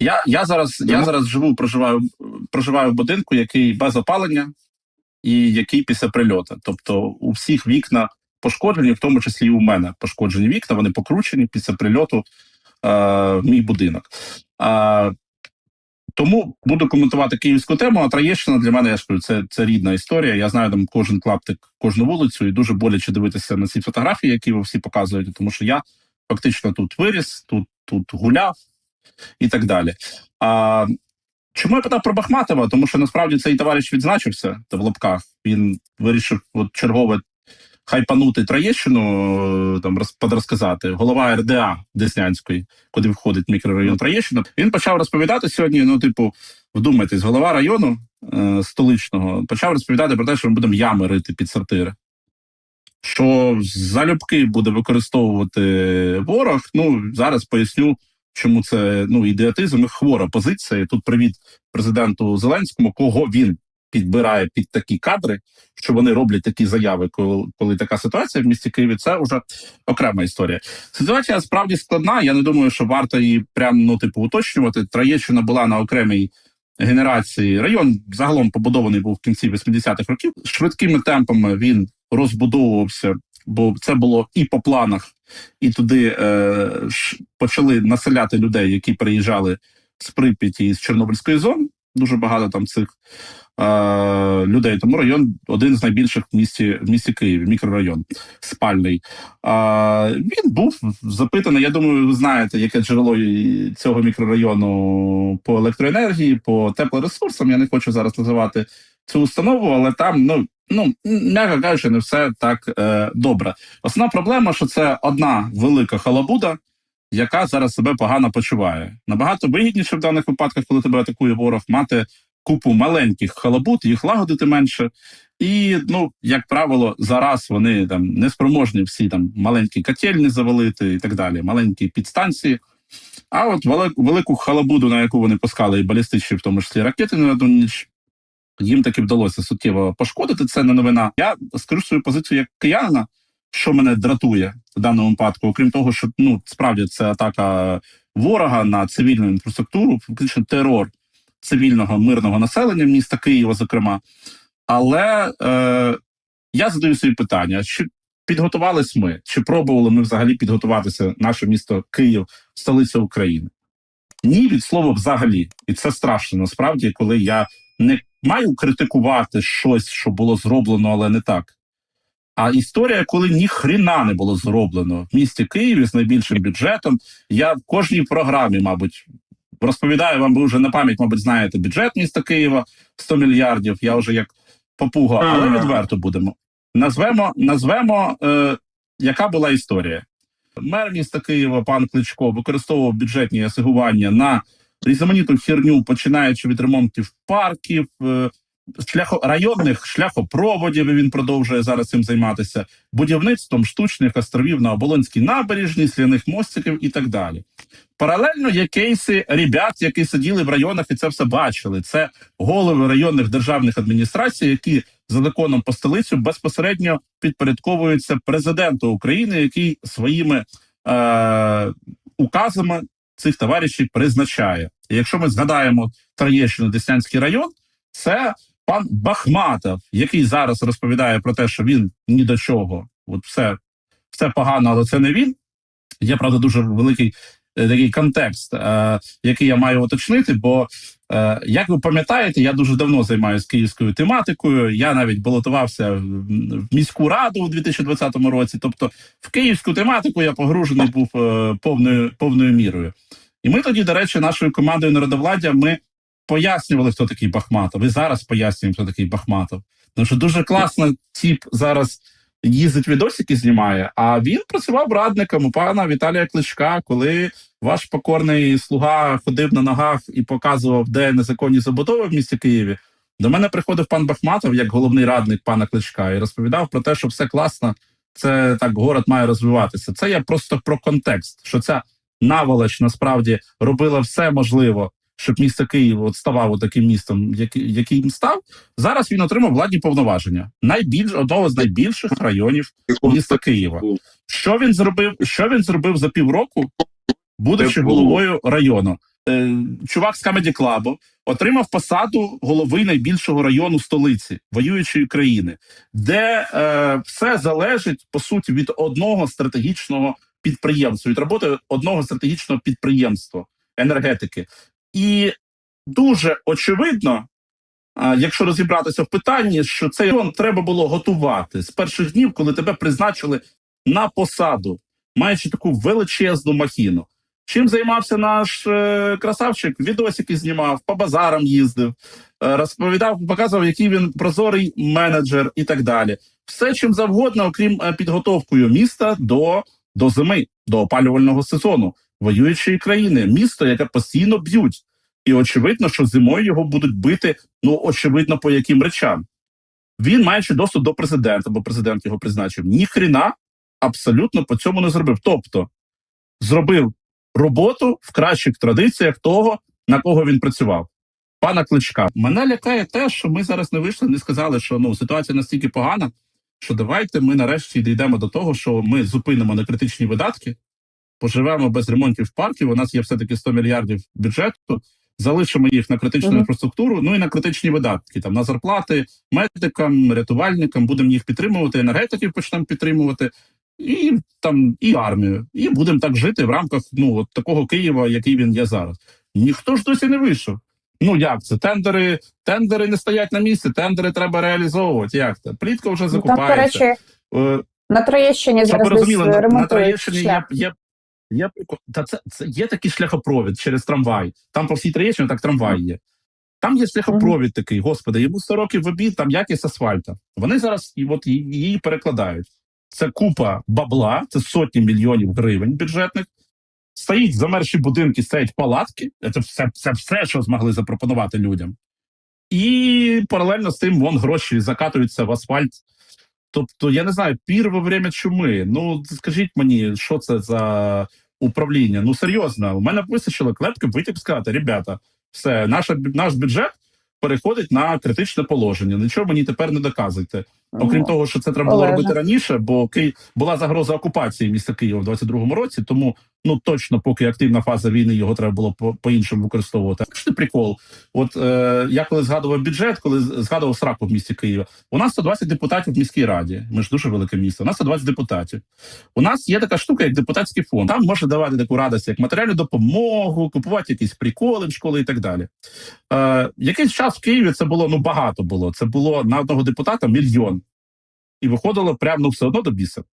Я, я зараз я зараз живу, проживаю, проживаю в будинку, який без опалення і який після прильоту. Тобто у всіх вікна пошкоджені, в тому числі і у мене пошкоджені вікна, вони покручені після прильоту е, в мій будинок. Е, тому буду коментувати київську тему. А Троєщина для мене я ж кажу, це, це рідна історія. Я знаю там кожен клаптик, кожну вулицю, і дуже боляче дивитися на ці фотографії, які ви всі показуєте, тому що я фактично тут виріс, тут, тут гуляв і так далі. А, Чому я питав про Бахматова? Тому що насправді цей товариш відзначився в лапках. Він вирішив от чергове хайпанути Троєщину, там роз, подрозказати. Голова РДА Деснянської, куди входить мікрорайон Троєщина. Він почав розповідати сьогодні. Ну, типу, вдумайтесь, голова району е, столичного почав розповідати про те, що ми будемо ями рити під сортири. Що залюбки буде використовувати ворог. Ну зараз поясню, чому це ну ідіотизм і хвора позиція. Тут привіт президенту Зеленському, кого він підбирає під такі кадри, що вони роблять такі заяви, коли, коли така ситуація в місті Києві. Це вже окрема історія. Ситуація справді складна. Я не думаю, що варто її прям ну типу уточнювати. Троєщина була на окремій. Генерації район загалом побудований був в кінці 80-х років. Швидкими темпами він розбудовувався, бо це було і по планах, і туди е, почали населяти людей, які приїжджали з Прип'яті і з Чорнобильської зони. Дуже багато там цих е, людей. Тому район один з найбільших в місті в місті Києві, мікрорайон спальний. Е, він був запитаний. Я думаю, ви знаєте, яке джерело цього мікрорайону по електроенергії, по теплоресурсам. Я не хочу зараз називати цю установу, але там ну. Ну, м'яко кажучи, не все так е, добре. Основна проблема, що це одна велика халабуда, яка зараз себе погано почуває. Набагато вигідніше в даних випадках, коли тебе атакує ворог, мати купу маленьких халабут, їх лагодити менше. І, ну, як правило, зараз вони там неспроможні всі там маленькі котельні завалити і так далі, маленькі підстанції. А от велику халабуду, на яку вони пускали і балістичні, в тому числі ракети на одну ніч, їм таки вдалося суттєво пошкодити. Це не новина. Я скажу свою позицію як киянина, що мене дратує в даному випадку, окрім того, що ну справді це атака ворога на цивільну інфраструктуру, фактично терор цивільного мирного населення міста Києва, зокрема. Але е, я задаю собі питання: чи підготувались ми, чи пробували ми взагалі підготуватися наше місто Київ, столиця України? Ні, від слова взагалі, і це страшно насправді, коли я не маю критикувати щось, що було зроблено, але не так. А історія, коли ні хрена не було зроблено в місті Києві з найбільшим бюджетом. Я в кожній програмі, мабуть, розповідаю вам, ви вже на пам'ять, мабуть, знаєте бюджет міста Києва 100 мільярдів. Я вже як попуга, але відверто будемо. Назвемо, назвемо е, яка була історія. Мер міста Києва, пан Кличко, використовував бюджетні асигування на різноманітну херню, починаючи від ремонтів парків, е, шляхо районних шляхопроводів. Він продовжує зараз цим займатися будівництвом штучних островів на оболонській набережні, сляних мостиків і так далі. Паралельно є кейси ребят, які сиділи в районах і це все бачили. Це голови районних державних адміністрацій, які за законом по столицю безпосередньо підпорядковуються президенту України, який своїми е- указами цих товаришів призначає. І якщо ми згадаємо Троєщину Деснянський район, це пан Бахматов, який зараз розповідає про те, що він ні до чого, от все, все погано, але це не він. Є правда дуже великий е, такий контекст, е, який я маю уточнити. Бо, як ви пам'ятаєте, я дуже давно займаюся київською тематикою. Я навіть балотувався в, міську раду у 2020 році. Тобто, в київську тематику я погружений був е, повною повною мірою. І ми тоді, до речі, нашою командою народовладдя ми пояснювали, хто такий Бахматов. І зараз пояснюємо, хто такий Бахматов. Тому що дуже класно тіп зараз їздить відосики, знімає. А він працював радником у пана Віталія Кличка, коли ваш покорний слуга ходив на ногах і показував, де незаконні забудови в місті Києві. До мене приходив пан Бахматов як головний радник пана Кличка і розповідав про те, що все класно. Це так город має розвиватися. Це я просто про контекст, що ця наволоч насправді робила все можливо, щоб місто Київ от ставав таким містом, який, яким став. Зараз він отримав владні повноваження. Найбільш одного з найбільших районів міста Києва. Що він зробив? Що він зробив за півроку, будучи головою району? е, чувак з Comedy Club отримав посаду голови найбільшого району столиці воюючої країни, де е, все залежить по суті від одного стратегічного підприємства, від роботи одного стратегічного підприємства енергетики. І дуже очевидно, якщо розібратися в питанні, що цей район треба було готувати з перших днів, коли тебе призначили на посаду, маючи таку величезну махіну. Чим займався наш е, красавчик? Відосики знімав, по базарам їздив, е, розповідав, показував, який він прозорий менеджер і так далі. Все чим завгодно, окрім е, підготовкою міста до, до зими, до опалювального сезону воюючої країни, місто, яке постійно б'ють. І очевидно, що зимою його будуть бити, ну очевидно, по яким речам. Він маючи доступ до президента, бо президент його призначив, ніхрена абсолютно по цьому не зробив. Тобто зробив роботу в кращих традиціях того, на кого він працював. Пана Кличка, мене лякає те, що ми зараз не вийшли, не сказали, що ну ситуація настільки погана, що давайте ми нарешті дійдемо до того, що ми зупинимо некритичні видатки, поживемо без ремонтів парків. У нас є все-таки 100 мільярдів бюджету. Залишимо їх на критичну Мгм. інфраструктуру, ну і на критичні видатки, там на зарплати медикам, рятувальникам, будемо їх підтримувати, енергетиків почнемо підтримувати, і там і армію. І будемо так жити в рамках ну от такого Києва, який він є зараз. Ніхто ж досі не вийшов. Ну як це? Тендери, тендери не стоять на місці, тендери треба реалізовувати. Як це? Плітка вже Ну, Там, до закупається. речі, Е, на Троєщині щоб зараз десь розуміли, на, на Троєщині є, є, є прикол. Та це, це є такий шляхопровід через трамвай. Там по всій Троєщині так трамвай є. Там є шляхопровід такий, господи, йому 100 років в обід, там якість асфальта. Вони зараз і от її її перекладають. Це купа бабла, це сотні мільйонів гривень бюджетних. Стоїть замерші будинки, стоять палатки. Це все, це все, що змогли запропонувати людям. І паралельно з тим вон гроші закатуються в асфальт. Тобто, я не знаю, пір во время чуми. Ну скажіть мені, що це за управління? Ну серйозно, у мене вистачило клепки вийти б сказати, ребята, все, наша, наш бюджет переходить на критичне положення. Нічого мені тепер не доказуйте. Окрім Ну, того, що це треба було робити раніше, бо Ки... була загроза окупації міста Києва в 22-му році. Тому ну точно, поки активна фаза війни, його треба було по- по-іншому використовувати. Що прикол? От е, я коли згадував бюджет, коли згадував сраку в місті Києва, у нас 120 депутатів в міській раді. Ми ж дуже велике місто. У нас 120 депутатів. У нас є така штука, як депутатський фонд. Там може давати таку радість, як матеріальну допомогу, купувати якісь приколи в школи і так далі. Е, якийсь час в Києві це було ну багато було. Це було на одного депутата мільйон. І виходило прямо ну, все одно до біса.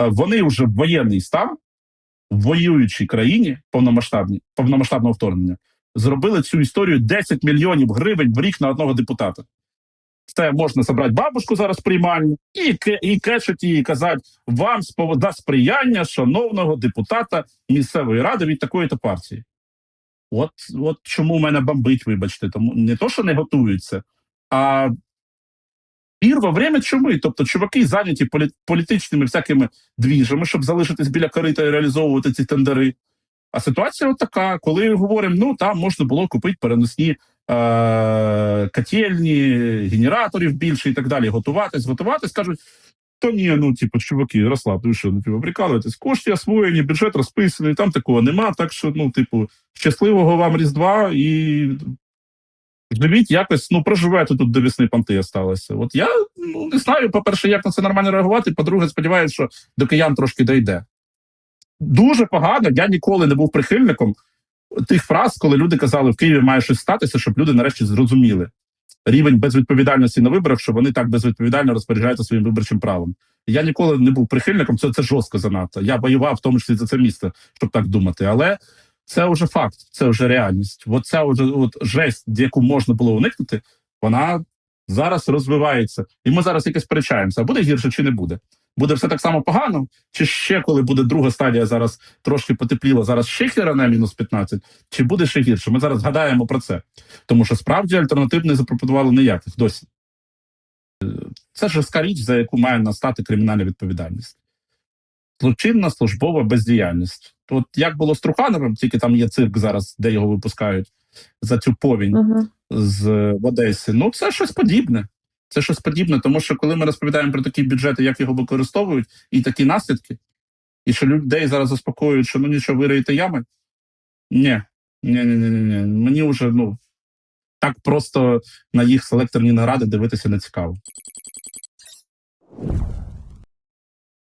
Е, вони вже воєнний стан воюючій країні повномасштабні, повномасштабного вторгнення зробили цю історію 10 мільйонів гривень в рік на одного депутата. Це можна забрати бабушку зараз в приймальні і, і кешити її і казати вам з повода сприяння шановного депутата місцевої ради від такої-то партії. От, от чому в мене бомбить, вибачте, тому не то, що не готуються, а пір во время чуми. Тобто, чуваки зайняті полі- політичними всякими двіжами, щоб залишитись біля корита і реалізовувати ці тендери. А ситуація от така, коли говоримо, ну там можна було купити переносні е- котельні, генераторів більше і так далі, готуватись, готуватись, кажуть. То ні, ну типу, чуваки, розслабте, ви що, ну типу, прикалуєтесь, кошти освоєні, бюджет розписаний, там такого нема. Так що, ну, типу, щасливого вам Різдва і живіть якось, ну проживайте тут до весни понти осталося. От я ну не знаю, по-перше, як на це нормально реагувати. По-друге, сподіваюся, що до киян трошки дійде. Дуже погано. Я ніколи не був прихильником тих фраз, коли люди казали, в Києві має щось статися, щоб люди нарешті зрозуміли рівень безвідповідальності на виборах, що вони так безвідповідально розпоряджаються своїм виборчим правом. Я ніколи не був прихильником, це, це жорстко занадто. Я воював в тому числі за це місто, щоб так думати. Але це вже факт, це вже реальність. От ця вже от жесть, яку можна було уникнути, вона зараз розвивається. І ми зараз якось сперечаємося, буде гірше чи не буде. Буде все так само погано, чи ще коли буде друга стадія, зараз трошки потепліло, зараз ще херане мінус 15, чи буде ще гірше? Ми зараз згадаємо про це. Тому що справді альтернатив не запропонували ніяких досі. Е, Це жорстка річ, за яку має настати кримінальна відповідальність. Злочинна службова бездіяльність. От як було з Трухановим, тільки там є цирк зараз, де його випускають за цю повінь Угу. з в Одесі. Ну, це щось подібне. Це щось подібне, тому що коли ми розповідаємо про такі бюджети, як його використовують, і такі наслідки, і що людей зараз заспокоюють, що ну нічого, вириєте ями. Ні, Ні, ні, ні, ні. Мені вже ну так просто на їх селекторні наради дивитися не цікаво.